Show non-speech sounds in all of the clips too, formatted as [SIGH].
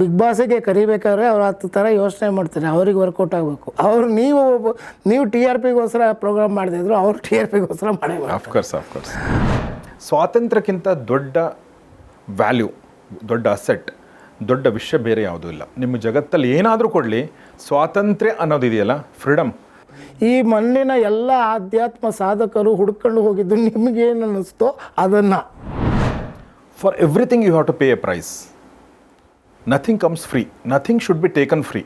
Big ಬಾಸಿಗೆ ಕರಿಬೇಕಾದ್ರೆ ಅವ್ರು ಹತ್ತು ಥರ ಯೋಚನೆ ಮಾಡ್ತಾರೆ. ಅವ್ರಿಗೆ ವರ್ಕೌಟ್ ಆಗಬೇಕು. ಅವ್ರು ನೀವು ನೀವು ಟಿ ಆರ್ ಪಿಗೋಸ್ಕರ ಪ್ರೋಗ್ರಾಮ್ ಮಾಡಿದ್ರು ಅವ್ರು ಟಿ ಆರ್ ಪಿಗೋಸ್ಕರ ಮಾಡಬೇಕು ಮಾಡ್ತಾರೆ. ಆಫ್ಕೋರ್ಸ್ ಆಫ್ಕೋರ್ಸ್ ಸ್ವಾತಂತ್ರ್ಯಕ್ಕಿಂತ ದೊಡ್ಡ ವ್ಯಾಲ್ಯೂ ದೊಡ್ಡ ಅಸೆಟ್ ದೊಡ್ಡ ವಿಷಯ ಬೇರೆ ಯಾವುದೂ ಇಲ್ಲ. ನಿಮ್ಮ ಜಗತ್ತಲ್ಲಿ ಏನಾದರೂ ಕೊಡಲಿ ಸ್ವಾತಂತ್ರ್ಯ ಅನ್ನೋದಿದೆಯಲ್ಲ ಫ್ರೀಡಮ್ ಈ ಮಣ್ಣಿನ ಎಲ್ಲ ಆಧ್ಯಾತ್ಮ ಸಾಧಕರು ಹುಡ್ಕೊಂಡು ಹೋಗಿದ್ದು ನಿಮಗೇನು ಅನ್ನಿಸ್ತೋ? ಅದನ್ನು. For everything you have to pay a price nothing comes free nothing should be taken free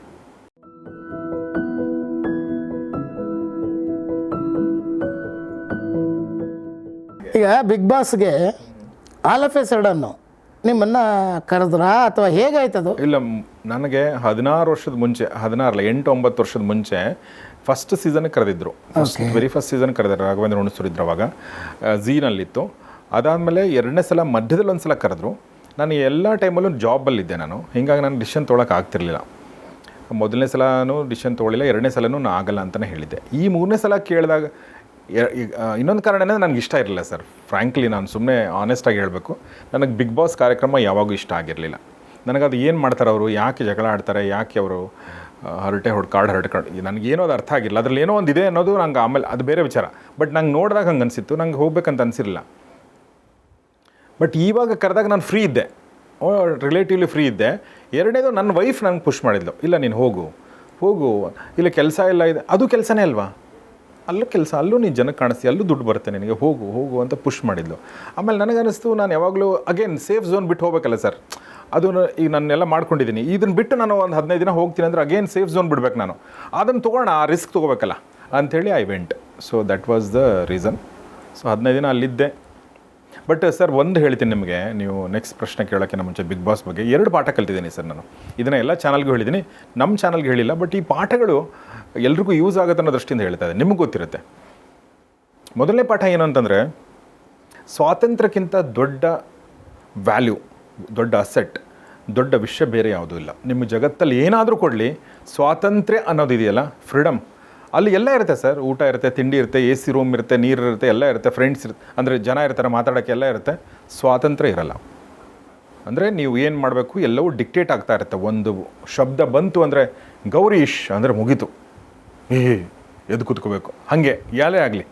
ಈಗ ಬಿಗ್ ಬಾಸ್ಗೆ ಆಲ್ ಆಫ್ ಎ ಸಡನ್ನು ನಿಮ್ಮನ್ನು ಕರೆದ್ರಾ? ಅಥವಾ ಹೇಗಾಯ್ತದು? ಇಲ್ಲ ನನಗೆ ಹದಿನಾರು ವರ್ಷದ ಮುಂಚೆ ಹದಿನಾರಲ್ಲ ಎಂಟು ಒಂಬತ್ತು ವರ್ಷದ ಮುಂಚೆ ಫಸ್ಟ್ ಸೀಸನ್ ಕರೆದಿದ್ರು. ವೆರಿ ಫಸ್ಟ್ ಸೀಸನ್ ಕರೆದಿದ್ರು ರಾಘವೇಂದ್ರ ಹುಣಸೂರಿದ್ರು ಅವಾಗ. ಝೀನಲ್ಲಿತ್ತು ಅದಾದಮೇಲೆ ಎರಡನೇ ಸಲ ಮಧ್ಯದಲ್ಲಿ ಒಂದು ಸಲ ಕರೆದ್ರು. ನಾನು ಎಲ್ಲ ಟೈಮಲ್ಲೂ ಜಾಬಲ್ಲಿದ್ದೆ ನಾನು. ಹಿಂಗಾಗಿ ನಾನು ಡಿಸಿಷನ್ ತೊಗೊಳಕ್ಕೆ ಆಗ್ತಿರಲಿಲ್ಲ. ಮೊದಲನೇ ಸಲನೂ ಡಿಸಿಷನ್ ತೊಗೊಳಿಲ್ಲ, ಎರಡನೇ ಸಲನೂ ನಾನು ಆಗಲ್ಲ ಅಂತಲೇ ಹೇಳಿದ್ದೆ. ಈ ಮೂರನೇ ಸಲ ಕೇಳಿದಾಗ ಇನ್ನೊಂದು ಕಾರಣ ಅಂದರೆ ನನಗೆ ಇಷ್ಟ ಇರಲಿಲ್ಲ ಸರ್. ಫ್ರ್ಯಾಂಕ್ಲಿ ನಾನು ಸುಮ್ಮನೆ ಆನೆಸ್ಟಾಗಿ ಹೇಳಬೇಕು. ನನಗೆ ಬಿಗ್ ಬಾಸ್ ಕಾರ್ಯಕ್ರಮ ಯಾವಾಗೂ ಇಷ್ಟ ಆಗಿರಲಿಲ್ಲ. ನನಗದು ಏನು ಮಾಡ್ತಾರೆ ಅವರು, ಯಾಕೆ ಜಗಳ ಆಡ್ತಾರೆ, ಯಾಕೆ ಅವರು ಹರಟೆ ಹೊಡ್ ಕಾರ್ಡ್ ಹರಟೆ ಕಾರ್ಡ್ ನನಗೇನೋ ಅದು ಅರ್ಥ ಆಗಿಲ್ಲ ಅದರಲ್ಲಿ ಏನೋ ಒಂದು ಇದೆ ಅನ್ನೋದು ನಂಗೆ ಆಮೇಲೆ ಅದು ಬೇರೆ ವಿಚಾರ. ಬಟ್ ನಂಗೆ ನೋಡಿದಾಗ ಹಂಗೆ ಅನಿಸಿತ್ತು ನಂಗೆ ಹೋಗ್ಬೇಕಂತ ಅನಿಸಿರಲಿಲ್ಲ. ಬಟ್ ಇವಾಗ ಕರೆದಾಗ ನಾನು ಫ್ರೀ ಇದ್ದೆ. ರಿಲೇಟಿವ್ಲಿ ಫ್ರೀ ಇದ್ದೆ. ಎರಡನೇದು ನನ್ನ ವೈಫ್ ನಂಗೆ ಪುಷ್ ಮಾಡಿದ್ಲು. ಇಲ್ಲ, ನೀನು ಹೋಗು. ಹೋಗು. ಇಲ್ಲ, ಕೆಲಸ ಇಲ್ಲ ಇದೆ. ಅದು ಕೆಲಸನೇ ಅಲ್ವಾ? ಅಲ್ಲೂ ಕೆಲಸ, ಅಲ್ಲೂ ನೀನು ಜನಕ್ಕೆ ಕಾಣಿಸ್ತೀಯ, ಅಲ್ಲೂ ದುಡ್ಡು ಬರುತ್ತೆ ನಿನಗೆ. ಹೋಗು ಹೋಗು ಅಂತ ಪುಷ್ ಮಾಡಿದ್ಲು. ಆಮೇಲೆ ನನಗನ್ನಿಸ್ತು, ನಾನು ಯಾವಾಗಲೂ ಅಗೇನ್ ಸೇಫ್ ಝೋನ್ ಬಿಟ್ಟು ಹೋಗ್ಬೇಕಲ್ಲ ಸರ್ ಅದು ಈಗ ನನ್ನೆಲ್ಲ ಮಾಡ್ಕೊಂಡಿದ್ದೀನಿ ಇದನ್ನು ಬಿಟ್ಟು ನಾನು ಒಂದು ಹದಿನೈದು ದಿನ ಹೋಗ್ತೀನಿ ಅಂದರೆ ಅಗೇನ್ ಸೇಫ್ ಝೋನ್ ಬಿಡ್ಬೇಕು ನಾನು. ಅದನ್ನು ತೊಗೊಳ್ಳೋಣ ಆ ರಿಸ್ಕ್ ತೊಗೋಬೇಕಲ್ಲ. ಅಂಥೇಳಿ I went so that was the reason so ಹದಿನೈದು ದಿನ ಅಲ್ಲಿದ್ದೆ. ಬಟ್ ಸರ್ ಒಂದು ಹೇಳ್ತೀನಿ ನಿಮಗೆ. ನೀವು ನೆಕ್ಸ್ಟ್ ಪ್ರಶ್ನೆ ಕೇಳೋಕ್ಕಿಂತ ಮುಂಚೆ ಬಿಗ್ ಬಾಸ್ ಬಗ್ಗೆ ಎರಡು ಪಾಠ ಕಲ್ತಿದ್ದೀನಿ ಸರ್ ನಾನು. ಇದನ್ನು ಎಲ್ಲ ಚಾನಲ್ಗೂ ಹೇಳಿದ್ದೀನಿ. ನಮ್ಮ ಚಾನಲ್ಗೆ ಹೇಳಿಲ್ಲ ಬಟ್ ಈ ಪಾಠಗಳು ಎಲ್ರಿಗೂ ಯೂಸ್ ಆಗುತ್ತೆ ಅನ್ನೋ ದೃಷ್ಟಿಯಿಂದ ಹೇಳ್ತಾ ಇದೆ ನಿಮಗೆ ಗೊತ್ತಿರುತ್ತೆ. ಮೊದಲನೇ ಪಾಠ ಏನು ಅಂತಂದರೆ, ಸ್ವಾತಂತ್ರ್ಯಕ್ಕಿಂತ ದೊಡ್ಡ ವ್ಯಾಲ್ಯೂ ದೊಡ್ಡ ಅಸೆಟ್ ದೊಡ್ಡ ವಿಷಯ ಬೇರೆ ಯಾವುದೂ ಇಲ್ಲ. ನಿಮ್ಮ ಜಗತ್ತಲ್ಲಿ ಏನಾದರೂ ಕೊಡಲಿ, ಸ್ವಾತಂತ್ರ್ಯ ಅನ್ನೋದಿದೆಯಲ್ಲ ಫ್ರೀಡಮ್ ಅಲ್ಲಿ ಎಲ್ಲ ಇರುತ್ತೆ ಸರ್. ಊಟ ಇರುತ್ತೆ, ತಿಂಡಿ ಇರುತ್ತೆ, ಎ ಸಿ ರೂಮ್ ಇರುತ್ತೆ, ನೀರು ಇರುತ್ತೆ, ಎಲ್ಲ ಇರುತ್ತೆ ಫ್ರೆಂಡ್ಸ್ ಇರುತ್ತೆ. ಅಂದರೆ ಜನ ಇರ್ತಾರೆ ಮಾತಾಡೋಕ್ಕೆ ಎಲ್ಲ ಇರುತ್ತೆ. ಸ್ವಾತಂತ್ರ್ಯ ಇರಲ್ಲ. ಅಂದರೆ ನೀವು ಏನು ಮಾಡಬೇಕು, ಎಲ್ಲವೂ ಡಿಕ್ಟೇಟ್ ಆಗ್ತಾ ಇರುತ್ತೆ. ಒಂದು ಶಬ್ದ ಬಂತು ಅಂದರೆ ಗೌರೀಶ್ ಅಂದರೆ ಮುಗೀತು. ಏ ಎದ್ದು ಕೂತ್ಕೋಬೇಕು. ಹಾಗೆ, ಯಾಲೇ ಆಗಲಿ.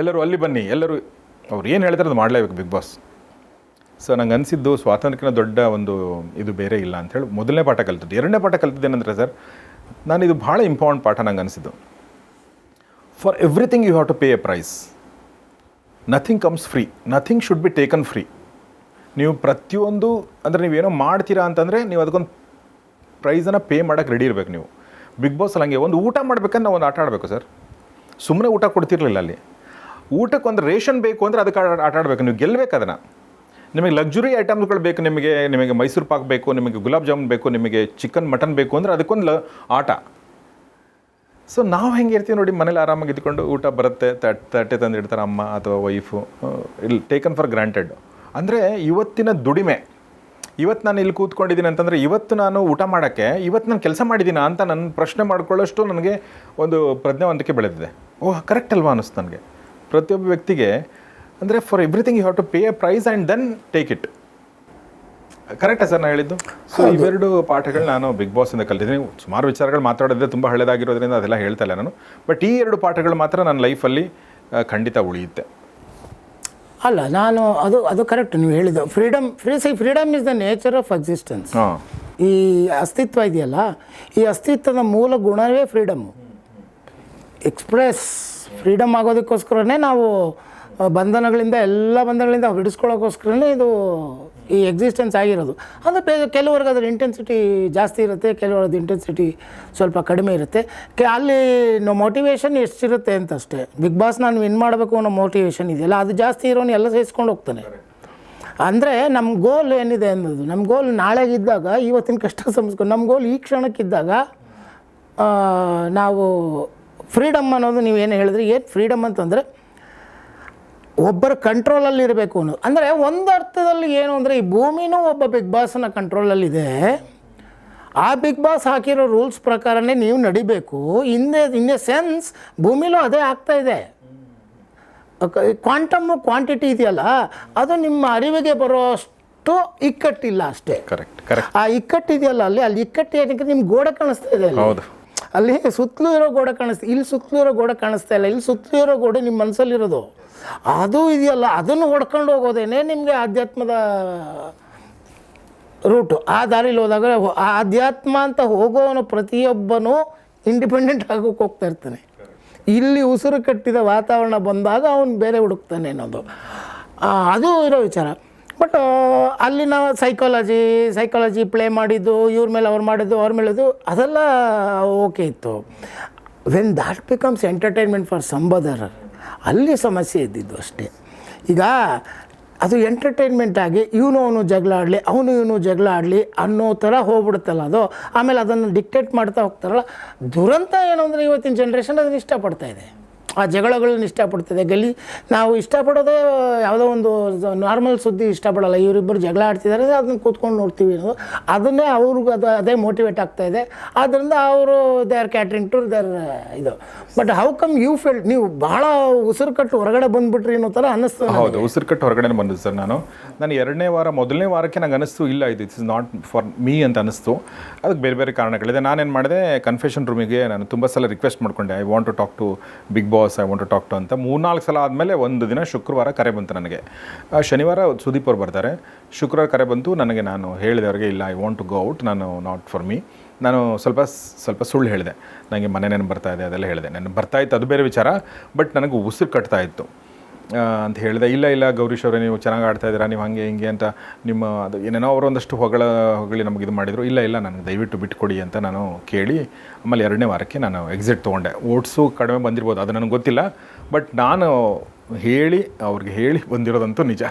ಎಲ್ಲರೂ ಅಲ್ಲಿ ಬನ್ನಿ, ಎಲ್ಲರೂ ಅವ್ರು ಏನು ಹೇಳ್ತಾರೆ ಅದು ಮಾಡಲೇಬೇಕು ಬಿಗ್ ಬಾಸ್. ಸೊ ನಂಗೆ ಅನಿಸಿದ್ದು ಸ್ವಾತಂತ್ರ್ಯನ ದೊಡ್ಡ ಒಂದು ಇದು ಬೇರೆ ಇಲ್ಲ ಅಂಥೇಳಿ ಮೊದಲನೇ ಪಾಠ ಕಲ್ತಿದ್ದು. ಎರಡನೇ ಪಾಠ ಕಲ್ತಿದ್ದೇನೆಂದರೆ ಸರ್ ನಾನು ಇದು ಭಾಳ ಇಂಪಾರ್ಟೆಂಟ್ ಪಾಠ ನಂಗೆ ಅನಿಸಿದ್ದು. For everything you have to pay a price nothing comes free nothing should be taken free ನೀವು ಪ್ರತಿಯೊಂದು, ಅಂದರೆ ನೀವೇನೋ ಮಾಡ್ತೀರಾ ಅಂತಂದರೆ ನೀವು ಅದಕ್ಕೊಂದು ಪ್ರೈಸನ್ನು ಪೇ ಮಾಡೋಕ್ಕೆ ರೆಡಿ ಇರಬೇಕು ನೀವು. ಬಿಗ್ ಬಾಸ್ ಹಂಗೆ ಒಂದು ಊಟ ಮಾಡ್ಬೇಕಂದ್ರೆ ನಾವು ಒಂದು ಆಟ ಆಡಬೇಕು ಸರ್. ಸುಮ್ಮನೆ ಊಟ ಕೊಡ್ತಿರಲಿಲ್ಲ ಅಲ್ಲಿ. ಊಟಕ್ಕೆ ಒಂದು ರೇಷನ್ ಬೇಕು ಅಂದರೆ ಅದಕ್ಕೆ ಆಟ ಆಡಬೇಕು. ನೀವು ಗೆಲ್ಲಬೇಕು ಅದನ್ನು. ನಿಮಗೆ ಲಕ್ಸುರಿ ಐಟಮ್ಸ್ಗಳು ಬೇಕು ನಿಮಗೆ ನಿಮಗೆ ಮೈಸೂರು ಪಾಕ್ ಬೇಕು, ನಿಮಗೆ ಗುಲಾಬ್ ಜಾಮೂನ್ ಬೇಕು, ನಿಮಗೆ ಚಿಕನ್ ಮಟನ್ ಬೇಕು ಅಂದರೆ ಅದಕ್ಕೊಂದು ಆಟ. ಸೊ ನಾವು ಹೆಂಗೆ ಇರ್ತೀವಿ ನೋಡಿ, ಮನೇಲಿ ಆರಾಮಾಗಿ ಇದ್ಕೊಂಡು ಊಟ ಬರುತ್ತೆ ತಟ್ ತಟ್ಟೆ ತಂದಿಡ್ತಾರೆ ಅಮ್ಮ ಅಥವಾ ವೈಫು ಇಲ್ಲಿ ಟೇಕನ್ ಫಾರ್ ಗ್ರಾಂಟೆಡ್ ಅಂದರೆ ಇವತ್ತಿನ ದುಡಿಮೆ, ಇವತ್ತು ನಾನು ಇಲ್ಲಿ ಕೂತ್ಕೊಂಡಿದ್ದೀನಿ ಅಂತಂದರೆ ಇವತ್ತು ನಾನು ಊಟ ಮಾಡೋಕ್ಕೆ, ಇವತ್ತು ನಾನು ಕೆಲಸ ಮಾಡಿದ್ದೀನಾ ಅಂತ ನನ್ನ ಪ್ರಶ್ನೆ ಮಾಡ್ಕೊಳ್ಳೋಷ್ಟು ನನಗೆ ಒಂದು ಪ್ರಜ್ಞಾವಂತಿಕೆ ಬೆಳೆದಿದೆ. ಓಹ್ ಕರೆಕ್ಟ್ ಅಲ್ವಾ ಅನ್ನಿಸ್ತು ನನಗೆ. ಪ್ರತಿಯೊಬ್ಬ ವ್ಯಕ್ತಿಗೆ, ಅಂದರೆ for everything you have to pay a price and then take it ಕರೆಕ್ಟಾ ಸರ್ ನಾನು ಹೇಳಿದ್ದು? ಸೊ ಇವೆರಡು ಪಾಠಗಳು ನಾನು ಬಿಗ್ ಬಾಸಿಂದ ಕಲ್ತಿದ್ದೀನಿ. ಸುಮಾರು ವಿಚಾರಗಳು ಮಾತಾಡೋದೇ ತುಂಬ ಹಳೆಯದಾಗಿರೋದ್ರಿಂದ ಅದೆಲ್ಲ ಹೇಳ್ತಾ ಇಲ್ಲ ನಾನು. ಬಟ್ ಈ ಎರಡು ಪಾಠಗಳು ಮಾತ್ರ ನನ್ನ ಲೈಫಲ್ಲಿ ಖಂಡಿತ ಉಳಿಯುತ್ತೆ. ಅಲ್ಲ ನಾನು ಅದು ಅದು ಕರೆಕ್ಟ್ ನೀವು ಹೇಳಿದ್ದು. Freedom free see freedom is the nature of existence ಈ ಅಸ್ತಿತ್ವ ಇದೆಯಲ್ಲ ಈ ಅಸ್ತಿತ್ವದ ಮೂಲ ಗುಣವೇ ಫ್ರೀಡಮ್ ಎಕ್ಸ್ಪ್ರೆಸ್ ಫ್ರೀಡಮ್ ಆಗೋದಕ್ಕೋಸ್ಕರನೇ ನಾವು ಬಂಧನಗಳಿಂದ ಎಲ್ಲ ಬಂಧನಗಳಿಂದ ಬಿಡಿಸ್ಕೊಳ್ಳೋಕ್ಕೋಸ್ಕರನೇ ಇದು ಈ ಎಕ್ಸಿಸ್ಟೆನ್ಸ್ ಆಗಿರೋದು. ಅಂದರೆ ಕೆಲವ್ರಿಗೆ ಅದರ ಇಂಟೆನ್ಸಿಟಿ ಜಾಸ್ತಿ ಇರುತ್ತೆ, ಕೆಲವ್ರದ್ದು ಇಂಟೆನ್ಸಿಟಿ ಸ್ವಲ್ಪ ಕಡಿಮೆ ಇರುತ್ತೆ. ಕೆ ಅಲ್ಲಿ ನೋ ಮೋಟಿವೇಶನ್ ಎಷ್ಟಿರುತ್ತೆ ಅಂತ ಅಷ್ಟೇ ಬಿಗ್ ಬಾಸ್ ನಾನು ವಿನ್ ಮಾಡಬೇಕು ಅನ್ನೋ ಮೋಟಿವೇಶನ್ ಇದೆಯಲ್ಲ, ಅದು ಜಾಸ್ತಿ ಇರೋನು ಎಲ್ಲ ಸಹಿಸ್ಕೊಂಡು ಹೋಗ್ತಾನೆ. ಅಂದರೆ ನಮ್ಮ ಗೋಲ್ ಏನಿದೆ ಅನ್ನೋದು ನಮ್ಮ ಗೋಲ್ ನಾಳೆಗಿದ್ದಾಗ, ಇವತ್ತಿನ ಕಷ್ಟ ಸಂಸ್ಕೊಂಡು ನಮ್ಮ ಗೋಲ್ ಈ ಕ್ಷಣಕ್ಕಿದ್ದಾಗ ನಾವು ಫ್ರೀಡಮ್ ಅನ್ನೋದು ನೀವು ಏನು ಹೇಳಿದ್ರಿ, ಏನು ಫ್ರೀಡಮ್ ಅಂತಂದರೆ ಒಬ್ಬರ ಕಂಟ್ರೋಲಲ್ಲಿ ಇರಬೇಕು ಅನ್ನೋದು. ಅಂದರೆ ಒಂದು ಅರ್ಥದಲ್ಲಿ ಏನು ಅಂದರೆ ಈ ಭೂಮಿನೂ ಒಬ್ಬ ಬಿಗ್ ಬಾಸ್ನ ಕಂಟ್ರೋಲಲ್ಲಿದೆ ಆ ಬಿಗ್ ಬಾಸ್ ಹಾಕಿರೋ ರೂಲ್ಸ್ ಪ್ರಕಾರನೇ ನೀವು ನಡಿಬೇಕು. ಹಿಂದೆ ಇನ್ ಎ ಸೆನ್ಸ್ ಭೂಮಿಲೂ ಅದೇ ಆಗ್ತಾ ಇದೆ. ಕ್ವಾಂಟಮ್ಮು ಕ್ವಾಂಟಿಟಿ ಇದೆಯಲ್ಲ ಅದು ನಿಮ್ಮ ಅರಿವಿಗೆ ಬರೋ ಅಷ್ಟು ಇಕ್ಕಟ್ಟಿಲ್ಲ ಅಷ್ಟೇ. ಕರೆಕ್ಟ್ ಕರೆಕ್ಟ್ ಆ ಇಕ್ಕಟ್ಟಿದೆಯಲ್ಲ ಅಲ್ಲಿ ಅಲ್ಲಿ ಇಕ್ಕಟ್ಟಿ ಏನಕ್ಕೆ ನಿಮ್ಗೆ ಗೋಡೆ ಕಾಣಿಸ್ತಾ ಇದೆ ಅಲ್ಲಿ. ಹೌದು. ಅಲ್ಲಿ ಸುತ್ತಲೂ ಇರೋ ಗೋಡೆ ಕಾಣಿಸ್ತಾ, ಇಲ್ಲಿ ಸುತ್ತಲೂ ಇರೋ ಗೋಡೆ ಕಾಣಿಸ್ತಾ ಇಲ್ಲ. ಇಲ್ಲಿ ಸುತ್ತಲೂ ಇರೋ ಗೋಡೆ ನಿಮ್ಮ ಮನಸ್ಸಲ್ಲಿರೋದು ಅದು ಇದೆಯಲ್ಲ, ಅದನ್ನು ಹೊಡ್ಕೊಂಡು ಹೋಗೋದೇನೆ ನಿಮಗೆ ಆಧ್ಯಾತ್ಮದ ರೂಟು. ಆ ದಾರಿಲಿ ಹೋದಾಗ ಹೊ- ಆ ಅಧ್ಯಾತ್ಮ ಅಂತ ಹೋಗೋವನು ಪ್ರತಿಯೊಬ್ಬನು ಇಂಡಿಪೆಂಡೆಂಟ್ ಆಗೋಕೆ ಹೋಗ್ತಾ ಇರ್ತಾನೆ. ಇಲ್ಲಿ ಉಸಿರು ಕಟ್ಟಿದ ವಾತಾವರಣ ಬಂದಾಗ ಅವನು ಬೇರೆ ಹುಡುಕ್ತಾನೆ ಅನ್ನೋದು. ಅದು ಇರೋ ವಿಚಾರ. ಬಟ್ ಅಲ್ಲಿನ ನಾವು ಸೈಕಾಲಜಿ ಸೈಕಾಲಜಿ ಪ್ಲೇ ಮಾಡಿದ್ದು, ಇವ್ರ ಮೇಲೆ ಅವ್ರು ಮಾಡಿದ್ದು, ಅವ್ರ ಮೇಲೆ ಅದೆಲ್ಲ ಓಕೆ ಇತ್ತು. When that becomes entertainment for some other ಅಲ್ಲಿ ಸಮಸ್ಯೆ ಇದ್ದಿದ್ದು ಅಷ್ಟೇ. ಈಗ, ಅದು ಎಂಟರ್ಟೈನ್ಮೆಂಟ್ ಆಗಿ, ಇವನು ಅವನು ಜಗಳ ಆಡಲಿ, ಅವನು ಇವನು ಜಗಳ ಆಡಲಿ ಅನ್ನೋ ಥರ ಹೋಗ್ಬಿಡುತ್ತಲ್ಲ ಅದು. ಆಮೇಲೆ ಅದನ್ನು ಡಿಕ್ಟೇಟ್ ಮಾಡ್ತಾ ಹೋಗ್ತಾರಲ್ಲ. ದುರಂತ ಏನು ಅಂದರೆ ಇವತ್ತಿನ ಜನ್ರೇಷನ್ ಅದನ್ನು ಇಷ್ಟಪಡ್ತಾ ಇದೆ. ಆ ಜಗಳಗಳನ್ನ ಇಷ್ಟಪಡ್ತದೆ. ಗಲ್ಲಿ ನಾವು ಇಷ್ಟಪಡೋದೇ ಯಾವುದೋ ಒಂದು ನಾರ್ಮಲ್ ಸುದ್ದಿ ಇಷ್ಟಪಡಲ್ಲ. ಇವರಿಬ್ಬರು ಜಗಳ ಆಡ್ತಿದ್ದಾರೆ ಅದನ್ನ ಕೂತ್ಕೊಂಡು ನೋಡ್ತೀವಿ ಅನ್ನೋದು ಅದನ್ನೇ ಅವ್ರಿಗೂ ಅದು ಅದೇ ಮೋಟಿವೇಟ್ ಆಗ್ತಾ ಇದೆ. ಆದ್ದರಿಂದ ಅವರು they are catering to their ಇದು. But how come you feel ನೀವು ಬಹಳ ಉಸಿರು ಕಟ್ಟು ಹೊರಗಡೆ ಬಂದ್ಬಿಟ್ರಿ ಅನ್ನೋ ಥರ ಅನ್ನಿಸ್ತು ಹೌದು ಉಸಿರು ಕಟ್ಟು ಹೊರಗಡೆ ಬಂದಿದ್ದು ಸರ್ ನಾನು. ನಾನು ಎರಡನೇ ವಾರ, ಮೊದಲನೇ ವಾರಕ್ಕೆ ನಂಗೆ ಅನಿಸ್ತು ಇಲ್ಲ ಇದು ಇಟ್ಸ್ ನಾಟ್ ಫಾರ್ ಮೀ ಅಂತ ಅನಿಸ್ತು ಅದಕ್ಕೆ ಬೇರೆ ಬೇರೆ ಕಾರಣಗಳಿದೆ. ನಾನೇನು ಮಾಡಿದೆ ಕನ್ಫೆಷನ್ ರೂಮಿಗೆ ನಾನು ತುಂಬ ಸಲ ರಿಕ್ವೆಸ್ಟ್ ಮಾಡ್ಕೊಂಡೆ. I want to talk to big boss I want to talk to ಅಂತ ಮೂರ್ನಾಲ್ಕು ಸಲ ಆದಮೇಲೆ ಒಂದು ದಿನ ಶುಕ್ರವಾರ ಕರೆ ಬಂತು ನನಗೆ. ಶನಿವಾರ ಸುದೀಪ್ ಅವ್ರು ಬರ್ತಾರೆ. ಶುಕ್ರವಾರ ಕರೆ ಬಂತು, ನನಗೆ ನಾನು ಹೇಳಿದೆ, ಅವ್ರಿಗೆ ಇಲ್ಲ I want to go out ನಾನು ನಾಟ್ ಫಾರ್ ಮೀ ನಾನು ಸ್ವಲ್ಪ ಸ್ವಲ್ಪ ಸುಳ್ಳು ಹೇಳಿದೆ. ನನಗೆ ಮನೆ ನೆನಪು ಬರ್ತಾ ಇದೆ, ಅದೆಲ್ಲ ಹೇಳಿದೆ. ನಾನು ಬರ್ತಾ ಇತ್ತು, ಅದು ಬೇರೆ ವಿಚಾರ ಬಟ್ ನನಗೆ ಉಸಿರು ಕಟ್ತಾ ಇತ್ತು. ಅಂತ ಹೇಳಿದೆ. ಇಲ್ಲ ಇಲ್ಲ, ಗೌರೀಶ್ ಅವರೇ, ನೀವು ಚೆನ್ನಾಗಿ ಆಡ್ತಾ ಇದ್ದೀರಾ, ನೀವು ಹಾಗೆ, ಹಿಂಗೆ ಅಂತ ನಿಮ್ಮ ಅದು ಏನೇನೋ ಅವರು ಒಂದಷ್ಟು ಹೊಗಳ, ಹೊಗಳಿ ನಮಗೆ ಇದು ಮಾಡಿದರು. ಇಲ್ಲ ಇಲ್ಲ, ನನಗೆ ದಯವಿಟ್ಟು ಬಿಟ್ಕೊಡಿ ಅಂತ ನಾನು ಕೇಳಿ, ಆಮೇಲೆ ಎರಡನೇ ವಾರಕ್ಕೆ ನಾನು ಎಕ್ಸಿಟ್ ತೊಗೊಂಡೆ. ಓಟ್ಸು ಕಡಿಮೆ ಬಂದಿರ್ಬೋದು, ಅದು ನನಗೆ ಗೊತ್ತಿಲ್ಲ. ಬಟ್ ನಾನು ಹೇಳಿ, ಅವ್ರಿಗೆ ಹೇಳಿ ಬಂದಿರೋದಂತೂ ನಿಜ.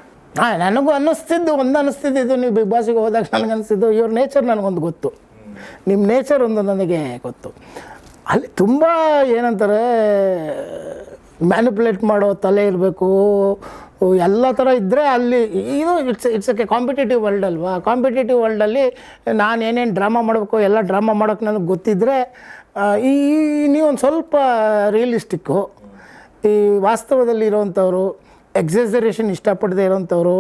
ಹಾಂ ನನಗೂ ಅನ್ನಿಸ್ತಿದ್ದು, ಒಂದು ಅನ್ನಿಸ್ತಿದ್ದು ನೀವು ಬಿಗ್ ಬಾಸಿಗೆ ಹೋದಾಗ ನನಗೆ ಅನಿಸಿದ್ದು ಇವ್ರ ನೇಚರ್ ನನಗೊಂದು ಗೊತ್ತು. ನಿಮ್ಮ ನೇಚರ್ ಒಂದು ನನಗೆ ಗೊತ್ತು. ಅಲ್ಲಿ ತುಂಬ ಏನಂತಾರೆ ಮ್ಯಾನಿಪುಲೇಟ್ ಮಾಡೋ ತಲೆ ಇರಬೇಕು ಎಲ್ಲ ಥರ ಇದ್ದರೆ ಅಲ್ಲಿ ಇದು it's it's a competitive world ಅಲ್ವಾ? ಕಾಂಪಿಟೇಟಿವ್ ವರ್ಲ್ಡಲ್ಲಿ ನಾನು ಏನೇನು ಡ್ರಾಮಾ ಮಾಡಬೇಕು, ಎಲ್ಲ ಡ್ರಾಮಾ ಮಾಡೋಕ್ಕೆ ನನಗೆ ಗೊತ್ತಿದ್ದರೆ ಈ ನೀವೊಂದು ಸ್ವಲ್ಪ ರಿಯಲಿಸ್ಟಿಕ್ಕು ಈ ವಾಸ್ತವದಲ್ಲಿ ಇರೋವಂಥವ್ರು ಎಕ್ಸಸರೇಷನ್ ಇಷ್ಟಪಡದೆ ಇರೋವಂಥವ್ರು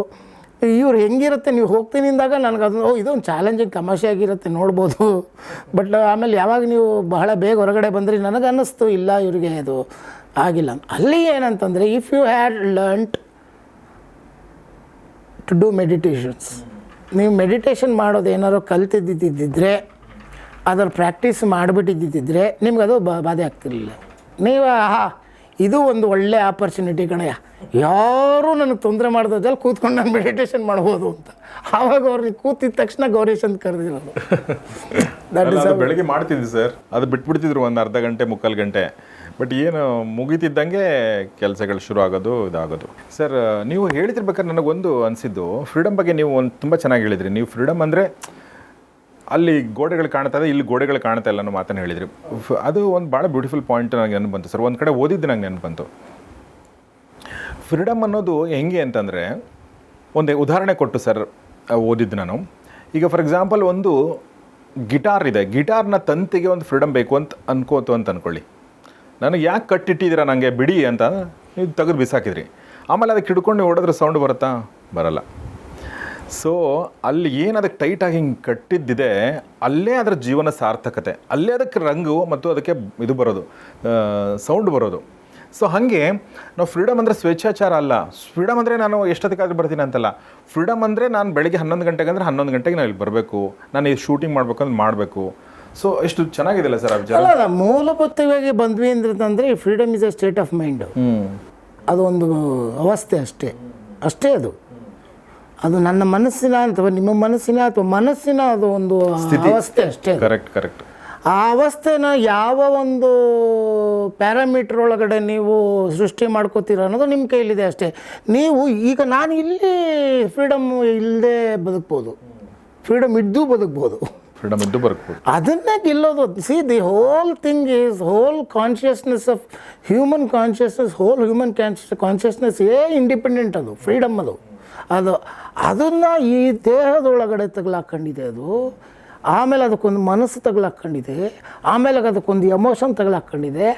ಇವ್ರು ಹೆಂಗಿರುತ್ತೆ, ನೀವು ಹೋಗ್ತೀನಿ ಅಂದಾಗ ನನಗೆ ಅದು ಓ, ಇದೊಂದು ಚಾಲೆಂಜಿಂಗ್ ತಮಾಷೆ ಆಗಿರುತ್ತೆ, ನೋಡ್ಬೋದು. [LAUGHS] ಬಟ್ ಆಮೇಲೆ ಯಾವಾಗ ನೀವು ಬಹಳ ಬೇಗ ಹೊರಗಡೆ ಬಂದ್ರಿ, ನನಗೆ ಅನ್ನಿಸ್ತು, ಇಲ್ಲ ಇವರಿಗೆ ಅದು. ಆಗಿಲ್ಲ. ಅಲ್ಲಿ ಏನಂತಂದರೆ if you had learnt to do meditations ನೀವು ಮೆಡಿಟೇಷನ್ ಮಾಡೋದು ಏನಾದ್ರು ಕಲ್ತಿದ್ದಿದ್ದಿದ್ದರೆ ಅದರ ಪ್ರಾಕ್ಟೀಸ್ ಮಾಡಿಬಿಟ್ಟಿದ್ದಿದ್ದರೆ ನಿಮ್ಗೆ ಅದು ಬ ಬಾಧೆ ಆಗ್ತಿರಲಿಲ್ಲ. ನೀವು ಆಹಾ ಇದು ಒಂದು ಒಳ್ಳೆ ಆಪರ್ಚುನಿಟಿ ಕಣಯ್ಯ. ಯಾರೂ ನನಗೆ ತೊಂದರೆ ಮಾಡ್ದಲ್ಲಿ ಕೂತ್ಕೊಂಡು ನಾನು ಮೆಡಿಟೇಷನ್ ಮಾಡ್ಬೋದು ಅಂತ. ಆವಾಗ ಅವ್ರಿಗೆ ಕೂತಿದ ತಕ್ಷಣ ಗೌರೀಶ್ ಅಂತ ಕರೆದಿರೋದು. [LAUGHS] ಬೆಳಗ್ಗೆ ಮಾಡ್ತಿದ್ದೆ ಸರ್. ಅದು ಬಿಟ್ಬಿಡ್ತಿದ್ರು ಒಂದು ಅರ್ಧ ಗಂಟೆ ಮುಕ್ಕಾಲು ಗಂಟೆ. ಬಟ್ ಏನು ಮುಗಿತಿದ್ದಂಗೆ ಕೆಲಸಗಳು ಶುರು ಆಗೋದು ಇದಾಗೋದು. ಸರ್ ನೀವು ಹೇಳ್ತಿರ್ಬೇಕಾದ್ರೆ ನನಗೊಂದು ಅನಿಸಿದ್ದು ಫ್ರೀಡಮ್ ಬಗ್ಗೆ ನೀವು ಒಂದು ತುಂಬ ಚೆನ್ನಾಗಿ ಹೇಳಿದ್ರಿ. ನೀವು ಫ್ರೀಡಮ್ ಅಂದರೆ ಅಲ್ಲಿ ಗೋಡೆಗಳು ಕಾಣ್ತಾ ಇದೆ, ಇಲ್ಲಿ ಗೋಡೆಗಳು ಕಾಣ್ತಾ ಇಲ್ಲ ಅನ್ನೋ ಮಾತನ್ನು ಹೇಳಿದ್ರಿ. ಅದು ಒಂದು ಭಾಳ ಬ್ಯೂಟಿಫುಲ್ ಪಾಯಿಂಟ್ ನನಗೆ ನೆನಪು ಬಂತು ಸರ್ ಒಂದು ಕಡೆ ಓದಿದ್ದು ನಂಗೆ ನೆನಪು ಬಂತು. ಫ್ರೀಡಮ್ ಅನ್ನೋದು ಹೆಂಗೆ ಅಂತಂದರೆ, ಒಂದು ಉದಾಹರಣೆ ಕೊಟ್ಟು ಸರ್ ಓದಿದ್ದು ನಾನು. ಈಗ ಫಾರ್ ಎಕ್ಸಾಂಪಲ್ ಒಂದು ಗಿಟಾರ್ ಇದೆ. ಗಿಟಾರ್ನ ತಂತಿಗೆ ಒಂದು ಫ್ರೀಡಮ್ ಬೇಕು ಅಂತ ಅನ್ಕೋತು ಅಂತ ಅಂದ್ಕೊಳ್ಳಿ ನನಗೆ ಯಾಕೆ ಕಟ್ಟಿಟ್ಟಿದ್ದೀರಾ ನನಗೆ ಬಿಡಿ ಅಂತ ನೀವು ತೆಗೆದು ಬಿಸಾಕಿದ್ರಿ. ಆಮೇಲೆ ಅದಕ್ಕೆ ಹಿಡ್ಕೊಂಡು ಓಡಿದ್ರೆ ಸೌಂಡ್ ಬರುತ್ತಾ? ಬರಲ್ಲ. ಸೊ ಅಲ್ಲಿ ಏನು ಅದಕ್ಕೆ ಟೈಟಾಗಿ ಹಿಂಗೆ ಕಟ್ಟಿದ್ದಿದೆ, ಅಲ್ಲೇ ಅದರ ಜೀವನ ಸಾರ್ಥಕತೆ, ಅಲ್ಲೇ ಅದಕ್ಕೆ ರಂಗು ಮತ್ತು ಅದಕ್ಕೆ ಇದು ಬರೋದು ಸೌಂಡ್ ಬರೋದು. ಸೊ ಹಾಗೆ ನಾವು ಫ್ರೀಡಮ್ ಅಂದರೆ ಸ್ವೇಚ್ಛಾಚಾರ ಅಲ್ಲ. ಫ್ರೀಡಮ್ ಅಂದರೆ ನಾನು ಎಷ್ಟೊತ್ತಿಗಾದ್ರೂ ಬರ್ತೀನಿ ಅಂತಲ್ಲ. ಫ್ರೀಡಮ್ ಅಂದರೆ ನಾನು ಬೆಳಗ್ಗೆ ಹನ್ನೊಂದು ಗಂಟೆಗೆ ಅಂದರೆ ಹನ್ನೊಂದು ಗಂಟೆಗೆ ನಾನು ಇಲ್ಲಿ ಬರಬೇಕು. ನಾನು ಈ ಶೂಟಿಂಗ್ ಮಾಡಬೇಕು ಅಂದ್ರೆ ಮಾಡಬೇಕು. ಸೊ ಎಷ್ಟು ಚೆನ್ನಾಗಿದೆಯಲ್ಲ ಸರ್ ಆ ವಿಚಾರ ಅಲ್ಲ ಅಲ್ಲ ಮೂಲಭೂತವಾಗಿ ಬಂದ್ವಿ ಅಂತಂದರೆ freedom is a state of mind ಅದೊಂದು ಅವಸ್ಥೆ ಅಷ್ಟೇ. ಅಷ್ಟೇ ಅದು. ಅದು ನನ್ನ ಮನಸ್ಸಿನ ಅಥವಾ ನಿಮ್ಮ ಮನಸ್ಸಿನ ಅಥವಾ ಮನಸ್ಸಿನ ಅದು ಒಂದು ಅವಸ್ಥೆ ಅಷ್ಟೇ ಕರೆಕ್ಟ್ ಕರೆಕ್ಟ್ ಆ ಅವಸ್ಥೆನ ಯಾವ ಒಂದು ಪ್ಯಾರಾಮೀಟರ್ ಒಳಗಡೆ ನೀವು ಸೃಷ್ಟಿ ಮಾಡ್ಕೋತೀರ ಅನ್ನೋದು ನಿಮ್ಮ ಕೈಲಿದೆ ಅಷ್ಟೇ. ನೀವು ಈಗ ನಾನು ಇಲ್ಲಿ ಫ್ರೀಡಮ್ ಇಲ್ಲದೆ ಬದುಕ್ಬೋದು. ಫ್ರೀಡಮ್ ಇದ್ದು ಬದುಕ್ಬೋದು. ಫ್ರೀಡಮ್ ಇದ್ದು ಬರ್ಬೋದು. ಅದನ್ನೇ ಗೆಲ್ಲೋದು. See the whole thing is whole consciousness of human consciousness whole human consciousness a independent ಅದು ಫ್ರೀಡಮ್ ಅದು. ಅದು, ಅದನ್ನು ಈ ದೇಹದೊಳಗಡೆ ತಗಲಾಕೊಂಡಿದೆ ಅದು. ಆಮೇಲೆ ಅದಕ್ಕೊಂದು ಮನಸ್ಸು ತಗಲಾಕೊಂಡಿದೆ. ಆಮೇಲೆ ಅದಕ್ಕೊಂದು ಎಮೋಷನ್ ತಗಲಾಕೊಂಡಿದೆ.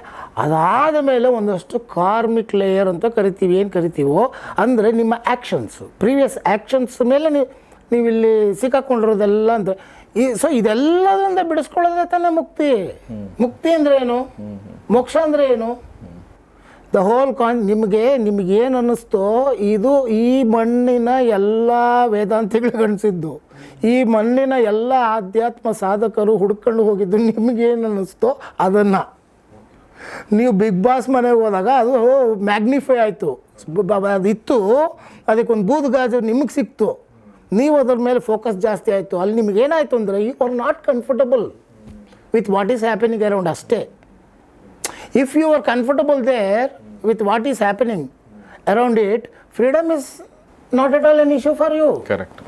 ಅದಾದ ಮೇಲೆ ಒಂದಷ್ಟು ಕಾರ್ಮಿಕ್ ಲೇಯರ್ ಅಂತ ಕರಿತೀವಿ. ಏನು ಕರಿತೀವೋ? ಅಂದರೆ ನಿಮ್ಮ ಆ್ಯಕ್ಷನ್ಸು ಪ್ರೀವಿಯಸ್ ಆ್ಯಕ್ಷನ್ಸ್ ಮೇಲೆ ನೀವು ನೀವಿಲ್ಲಿ ಸಿಕ್ಕಾಕೊಂಡಿರೋದೆಲ್ಲ ಅಂತ ಈ ಸೊ ಇದೆಲ್ಲದರಿಂದ ಬಿಡಿಸ್ಕೊಳ್ಳೋದೇ ತಾನೇ ಮುಕ್ತಿ. ಮುಕ್ತಿ ಅಂದ್ರೆ ಏನು? ಮೋಕ್ಷ ಅಂದ್ರೆ ಏನು? ದ ಹೋಲ್ ಕಾನ್ ನಿಮಗೆ, ನಿಮಗೇನು ಅನ್ನಿಸ್ತೋ, ಇದು ಈ ಮಣ್ಣಿನ ಎಲ್ಲ ವೇದಾಂತಿಗಳು ಅನಿಸಿದ್ದು ಈ ಮಣ್ಣಿನ ಎಲ್ಲ ಆಧ್ಯಾತ್ಮ ಸಾಧಕರು ಹುಡ್ಕೊಂಡು ಹೋಗಿದ್ದು ನಿಮಗೇನು ಅನ್ನಿಸ್ತೋ ಅದನ್ನು. ನೀವು ಬಿಗ್ ಬಾಸ್ ಮನೆಗೆ ಹೋದಾಗ ಅದು ಮ್ಯಾಗ್ನಿಫೈ ಆಯಿತು. ಅದಿತ್ತು ಅದಕ್ಕೊಂದು ಬೂದು ಗಾಜು ನಿಮಗೆ ಸಿಕ್ತು. ನೀವು ಅದ್ರ ಮೇಲೆ ಫೋಕಸ್ ಜಾಸ್ತಿ ಆಯಿತು. ಅಲ್ಲಿ ನಿಮಗೇನಾಯಿತು ಅಂದರೆ you are not comfortable with what is happening around ಅಷ್ಟೇ. If you are comfortable there with what is happening around it freedom is not at all an issue for you correct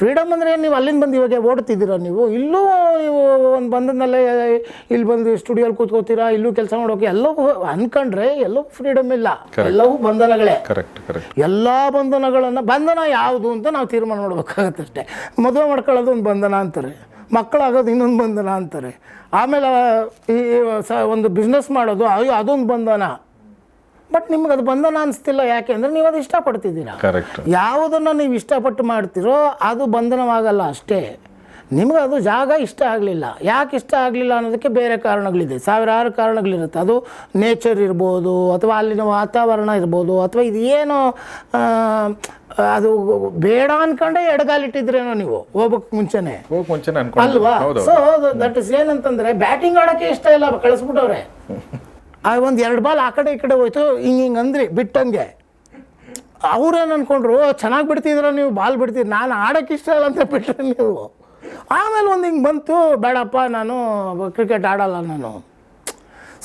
freedom ಅಂದರೆ ನೀವು ಅಲ್ಲಿಂದ ಬಂದು ಇವಾಗ ಓಡ್ತಿದ್ದೀರಾ ನೀವು? ಇಲ್ಲೂ ನೀವು ಒಂದು ಬಂದನಲ್ಲೇ ಇಲ್ಲಿ ಬಂದು ಸ್ಟುಡಿಯೋಲಿ ಕೂತ್ಕೋತೀರಾ ಇಲ್ಲೂ ಕೆಲಸ ಮಾಡೋಕೆ? ಎಲ್ಲವೂ ಅನ್ಕೊಂಡ್ರೆ ಎಲ್ಲವೂ ಫ್ರೀಡಮ್ ಇಲ್ಲ. ಎಲ್ಲವೂ ಬಂಧನಗಳೇ. ಕರೆಕ್ಟ್ ಕರೆಕ್ಟ್ ಎಲ್ಲ ಬಂಧನಗಳನ್ನು ಬಂಧನ ಯಾವುದು ಅಂತ ನಾವು ತೀರ್ಮಾನ ಮಾಡ್ಬೇಕಾಗತ್ತೆ ಅಷ್ಟೇ. ಮದುವೆ ಮಾಡ್ಕೊಳ್ಳೋದು ಒಂದು ಬಂಧನ ಅಂತಾರೆ. ಮಕ್ಕಳಾಗೋದು ಇನ್ನೊಂದು ಬಂಧನ ಅಂತಾರೆ. ಆಮೇಲೆ ಈ ಸ ಒಂದು ಬಿಸ್ನೆಸ್ ಮಾಡೋದು ಅಯ್ಯೋ ಅದೊಂದು ಬಂಧನ. ಬಟ್ ನಿಮ್ಗೆ ಅದು ಬಂಧನ ಅನಿಸ್ತಿಲ್ಲ. ಯಾಕೆ ಅಂದರೆ ನೀವು ಅದು ಇಷ್ಟಪಡ್ತಿದ್ದೀರಾ. ಕರೆಕ್ಟ್ ಯಾವುದನ್ನು ನೀವು ಇಷ್ಟಪಟ್ಟು ಮಾಡ್ತೀರೋ ಅದು ಬಂಧನವಾಗಲ್ಲ ಅಷ್ಟೇ. ನಿಮ್ಗೆ ಅದು ಜಾಗ ಇಷ್ಟ ಆಗಲಿಲ್ಲ. ಯಾಕೆ ಇಷ್ಟ ಆಗಲಿಲ್ಲ ಅನ್ನೋದಕ್ಕೆ ಬೇರೆ ಕಾರಣಗಳಿದೆ. ಸಾವಿರಾರು ಕಾರಣಗಳಿರುತ್ತೆ. ಅದು ನೇಚರ್ ಇರ್ಬೋದು ಅಥವಾ ಅಲ್ಲಿನ ವಾತಾವರಣ ಇರ್ಬೋದು ಅಥವಾ ಇದು ಏನು ಅದು ಬೇಡ ಅನ್ಕೊಂಡೆ ಎಡಗಾಲಿಟ್ಟಿದ್ರೇನೋ ನೀವು ಹೋಗೋಕ್ಕೆ ಮುಂಚೆನೆ. ಮುಂಚೆ ಅಲ್ವಾ? ಸೊ ದಟ್ ಇಸ್ ಏನಂತಂದ್ರೆ ಬ್ಯಾಟಿಂಗ್ ಆಡೋಕ್ಕೆ ಇಷ್ಟ ಇಲ್ಲ ಕಳಿಸ್ಬಿಟ್ಟವ್ರೆ. [LAUGHS] ಆ ಒಂದು ಎರಡು ಬಾಲ್ ಆ ಕಡೆ ಈ ಕಡೆ ಹೋಯ್ತು, ಹಿಂಗೆ ಹಿಂಗೆ ಅಂದ್ರಿ, ಬಿಟ್ಟಂಗೆ. ಅವ್ರೇನು ಅಂದ್ಕೊಂಡ್ರು ಚೆನ್ನಾಗಿ ಬಿಡ್ತಿದ್ರ ನೀವು, ಬಾಲ್ ಬಿಡ್ತೀರಿ ನಾನು ಆಡೋಕ್ಕೆ ಇಷ್ಟ ಇಲ್ಲ ಅಂತ ಬಿಟ್ಟರೆ ನೀವು. ಆಮೇಲೆ ಒಂದು ಹಿಂಗೆ ಬಂತು, ಬೇಡಪ್ಪ, ನಾನು ಕ್ರಿಕೆಟ್ ಆಡಲ್ಲ ನಾನು.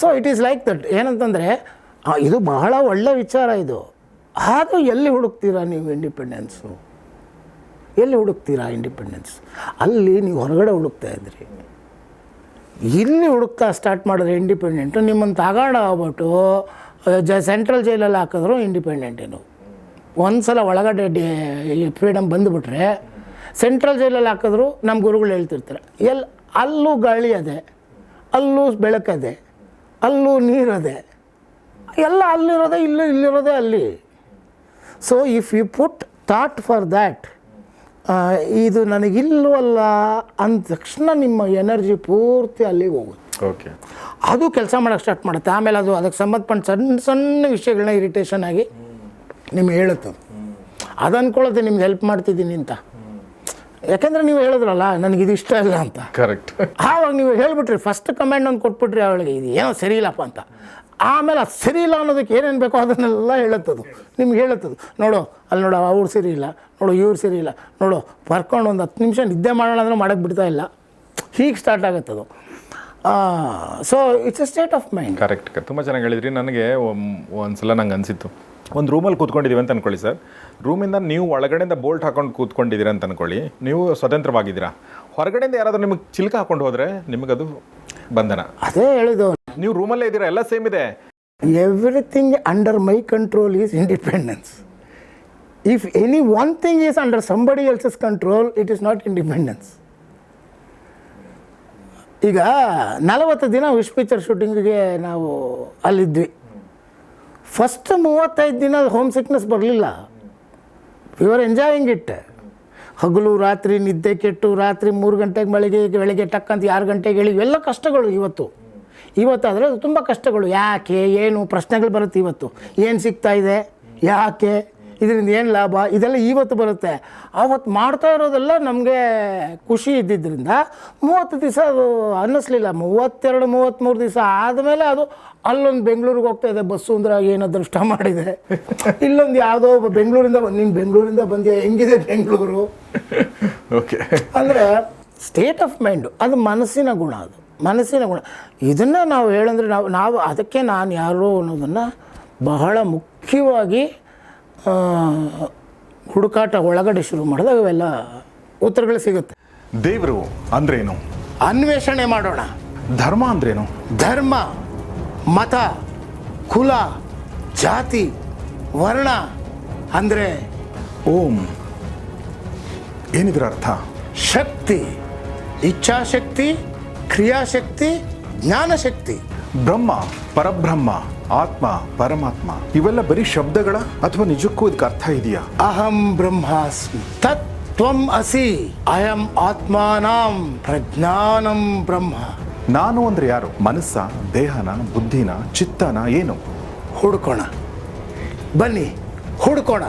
So it is like that ಏನಂತಂದರೆ ಇದು ಬಹಳ ಒಳ್ಳೆ ವಿಚಾರ ಇದು. ಆದರೂ ಎಲ್ಲಿ ಹುಡುಕ್ತೀರಾ ನೀವು ಇಂಡಿಪೆಂಡೆನ್ಸು ಎಲ್ಲಿ ಹುಡುಕ್ತೀರಾ ಇಂಡಿಪೆಂಡೆನ್ಸ್ ಅಲ್ಲಿ ನೀವು ಹೊರಗಡೆ ಹುಡುಕ್ತಾ ಇದ್ರಿ. ಇಲ್ಲಿ ಹುಡುಕ್ತಾ ಸ್ಟಾರ್ಟ್ ಮಾಡಿದ್ರೆ ಇಂಡಿಪೆಂಡೆಂಟು ನಿಮ್ಮನ್ನು ತಗೊಂಡು ಆಗ್ಬಿಟ್ಟು ಜ ಸೆಂಟ್ರಲ್ ಜೈಲಲ್ಲಿ ಹಾಕಿದ್ರು ಇಂಡಿಪೆಂಡೆಂಟೇನು ಒಂದು ಸಲ ಒಳಗಡೆ ಡಿ ಫ್ರೀಡಮ್ ಬಂದುಬಿಟ್ರೆ ಸೆಂಟ್ರಲ್ ಜೈಲಲ್ಲಿ ಹಾಕಿದ್ರು ನಮ್ಮ ಗುರುಗಳು ಹೇಳ್ತಿರ್ತಾರೆ. ಎಲ್ಲಿ ಅಲ್ಲೂ ಗಾಳಿ ಅದೇ, ಅಲ್ಲೂ ಬೆಳಕದೆ ಅಲ್ಲೂ ನೀರದೆ ಎಲ್ಲ ಅಲ್ಲಿರೋದೆ, ಇಲ್ಲೂ, ಇಲ್ಲಿರೋದೆ ಅಲ್ಲಿ. So if you put thought for that ಇದು ನನಗಿಲ್ವಲ್ಲ ಅಂದ ತಕ್ಷಣ ನಿಮ್ಮ ಎನರ್ಜಿ ಪೂರ್ತಿ ಅಲ್ಲಿಗೆ ಹೋಗುತ್ತೆ. ಓಕೆ. ಅದು ಕೆಲಸ ಮಾಡೋಕ್ಕೆ ಸ್ಟಾರ್ಟ್ ಮಾಡುತ್ತೆ. ಆಮೇಲೆ ಅದು ಅದಕ್ಕೆ ಸಂಬಂಧಪಟ್ಟ ಸಣ್ಣ ಸಣ್ಣ ವಿಷಯಗಳನ್ನ ಇರಿಟೇಷನ್ ಆಗಿ ನಿಮ್ಗೆ ಹೇಳುತ್ತೆ ಅದು. ಅಂದ್ಕೊಳ್ಳುತ್ತೆ ನಿಮ್ಗೆ ಹೆಲ್ಪ್ ಮಾಡ್ತಿದ್ದೀನಿ ಅಂತ. ಯಾಕೆಂದರೆ ನೀವು ಹೇಳಿದ್ರಲ್ಲ ನನಗೆ ಇದು ಇಷ್ಟ ಇಲ್ಲ ಅಂತ. ಕರೆಕ್ಟ್ ಆವಾಗ ನೀವು ಹೇಳ್ಬಿಟ್ರಿ ಫಸ್ಟ್ ಕಮ್ಯಾಂಡ್ ಒಂದು ಕೊಟ್ಬಿಟ್ರಿ ಅವಳಿಗೆ ಇದು ಏನೋ ಸರಿ ಇಲ್ಲಪ್ಪ ಅಂತ. ಆಮೇಲೆ ಅದು ಸರಿ ಇಲ್ಲ ಅನ್ನೋದಕ್ಕೆ ಏನೇನು ಬೇಕೋ ಅದನ್ನೆಲ್ಲ ಹೇಳುತ್ತದು. ನಿಮ್ಗೆ ಹೇಳುತ್ತದು. ನೋಡು ಅಲ್ಲಿ ನೋಡು ಅವ್ರು ಸರಿ ಇಲ್ಲ. ನೋಡು ಇವ್ರು ಸರಿ ಇಲ್ಲ. ನೋಡು ಬರ್ಕೊಂಡು ಒಂದು ಹತ್ತು ನಿಮಿಷ ನಿದ್ದೆ ಮಾಡೋಣ ಅಂದ್ರೆ ಮಾಡೋಕ್ಕೆ ಬಿಡ್ತಾ ಇಲ್ಲ. ಹೀಗೆ start ಆಗುತ್ತದು. So it's a state of mind correct ತುಂಬ ಚೆನ್ನಾಗಿ ಹೇಳಿದ್ರಿ. ನನಗೆ ಒಂದ್ಸಲ ನಂಗೆ ಅನಿಸಿತ್ತು. ಒಂದು ರೂಮಲ್ಲಿ ಕೂತ್ಕೊಂಡಿದ್ದೀವಿ ಅಂತ ಅನ್ಕೊಳ್ಳಿ ಸರ್. ರೂಮಿಂದ ನೀವು ಒಳಗಡೆಯಿಂದ ಬೋಲ್ಟ್ ಹಾಕೊಂಡು ಕೂತ್ಕೊಂಡಿದ್ದೀರಾ ಅಂತ ಅನ್ಕೊಳ್ಳಿ. ನೀವು ಸ್ವತಂತ್ರವಾಗಿದ್ದೀರಾ? ಹೊರಗಡೆಯಿಂದ ಯಾರಾದರೂ ನಿಮಗೆ ಚಿಲ್ಕ ಹಾಕೊಂಡು ಹೋದರೆ ನಿಮಗದು ಬಂಧನ. ಅದೇ ಹೇಳಿದ್ದು. ನೀವು ರೂಮಲ್ಲೇ ಇದ್ದೀರಾ? ಎಲ್ಲ ಸೇಮ್ ಇದೆ. Everything under my control is independence if any one thing is under somebody else's control it is not independence ಈಗ ನಲವತ್ತು ದಿನ ವಿಶ್ ಪಿಕ್ಚರ್ ಶೂಟಿಂಗಿಗೆ ನಾವು ಅಲ್ಲಿದ್ವಿ. ಫಸ್ಟ್ ಮೂವತ್ತೈದು ದಿನ ಹೋಮ್ ಸಿಕ್ನೆಸ್ ಬರಲಿಲ್ಲ. ವಿ ಆರ್ ಎಂಜಾಯಿಂಗ್ ಇಟ್ ಹಗಲು, ರಾತ್ರಿ, ನಿದ್ದೆ ಕೆಟ್ಟು, ರಾತ್ರಿ ಮೂರು ಗಂಟೆಗೆ ಬೆಳಗ್ಗೆ ಬೆಳಗ್ಗೆ ಟಕ್ ಅಂತ ಆರು ಗಂಟೆಗೆ ಹೇಳಿ ಇವೆಲ್ಲ ಕಷ್ಟಗಳು ಇವತ್ತು. ಇವತ್ತಾದರೆ ಅದು ತುಂಬ ಕಷ್ಟಗಳು. ಯಾಕೆ? ಏನು? ಪ್ರಶ್ನೆಗಳು ಬರುತ್ತೆ ಇವತ್ತು. ಏನು ಸಿಗ್ತಾ ಇದೆ? ಯಾಕೆ? ಇದರಿಂದ ಏನು ಲಾಭ? ಇದೆಲ್ಲ ಇವತ್ತು ಬರುತ್ತೆ. ಆವತ್ತು ಮಾಡ್ತಾ ಇರೋದೆಲ್ಲ ನಮಗೆ ಖುಷಿ ಇದ್ದಿದ್ದರಿಂದ ಮೂವತ್ತು ದಿವಸ ಅದು ಅನ್ನಿಸ್ಲಿಲ್ಲ. ಮೂವತ್ತೆರಡು ಮೂವತ್ತ್ಮೂರು ದಿವಸ ಆದಮೇಲೆ ಅದು ಅಲ್ಲೊಂದು ಬೆಂಗಳೂರಿಗೆ ಹೋಗ್ತಾ ಇದೆ. ಬಸ್ಸು ಅಂದ್ರೆ ಏನು ದೃಷ್ಟ ಮಾಡಿದೆ. ಇಲ್ಲೊಂದು ಯಾವುದೋ ಒಬ್ಬ ಬೆಂಗಳೂರಿಂದ ಬಂದು ನೀನು ಬೆಂಗಳೂರಿಂದ ಬಂದಿದೆ. ಹೆಂಗಿದೆ ಬೆಂಗಳೂರು? ಓಕೆ ಅಂದರೆ ಸ್ಟೇಟ್ ಆಫ್ ಮೈಂಡು ಅದು ಮನಸ್ಸಿನ ಗುಣ ಅದು. ಮನಸ್ಸಿನ ಗುಣ. ಇದನ್ನು ನಾವು ಹೇಳಂದ್ರೆ ನಾವು ನಾವು ಅದಕ್ಕೆ ನಾನು ಯಾರು ಅನ್ನೋದನ್ನು ಬಹಳ ಮುಖ್ಯವಾಗಿ ಹುಡುಕಾಟ ಒಳಗಡೆ ಶುರು ಮಾಡಿದಾಗ ಅವೆಲ್ಲ ಉತ್ತರಗಳು ಸಿಗುತ್ತೆ. ದೇವರು ಅಂದ್ರೇನು? ಅನ್ವೇಷಣೆ ಮಾಡೋಣ. ಧರ್ಮ ಅಂದ್ರೇನು? ಧರ್ಮ ಮತ ಕುಲ ಜಾತಿ ವರ್ಣ ಅಂದರೆ ಓಂ. ಏನಿದ್ರ ಅರ್ಥ? ಶಕ್ತಿ ಇಚ್ಛಾಶಕ್ತಿ ಕ್ರಿಯಾಶಕ್ತಿ ಜ್ಞಾನಶಕ್ತಿ. ಬ್ರಹ್ಮ ಪರಬ್ರಹ್ಮ ಆತ್ಮ ಪರಮಾತ್ಮ ಇವೆಲ್ಲ ಬರೀ ಶಬ್ದಗಳ ಅಥವಾ ನಿಜಕ್ಕೂ ಇದಕ್ಕೆ ಅರ್ಥ ಇದೆಯಾ? ಅಹಂ ಬ್ರಹ್ಮಾಸ್ಮಿ. ತತ್ ತ್ವಂ ಅಸಿ. ಅಯಂ ಆತ್ಮಾನಾಂ. ಪ್ರಜ್ಞಾನಂ ಬ್ರಹ್ಮ. ನಾನು ಅಂದ್ರೆ ಯಾರು? ಮನಸ್ಸ ದೇಹನ ಬುದ್ಧಿನ ಚಿತ್ತನ ಏನು? ಹುಡ್ಕೋಣ. ಬನ್ನಿ ಹುಡ್ಕೋಣ.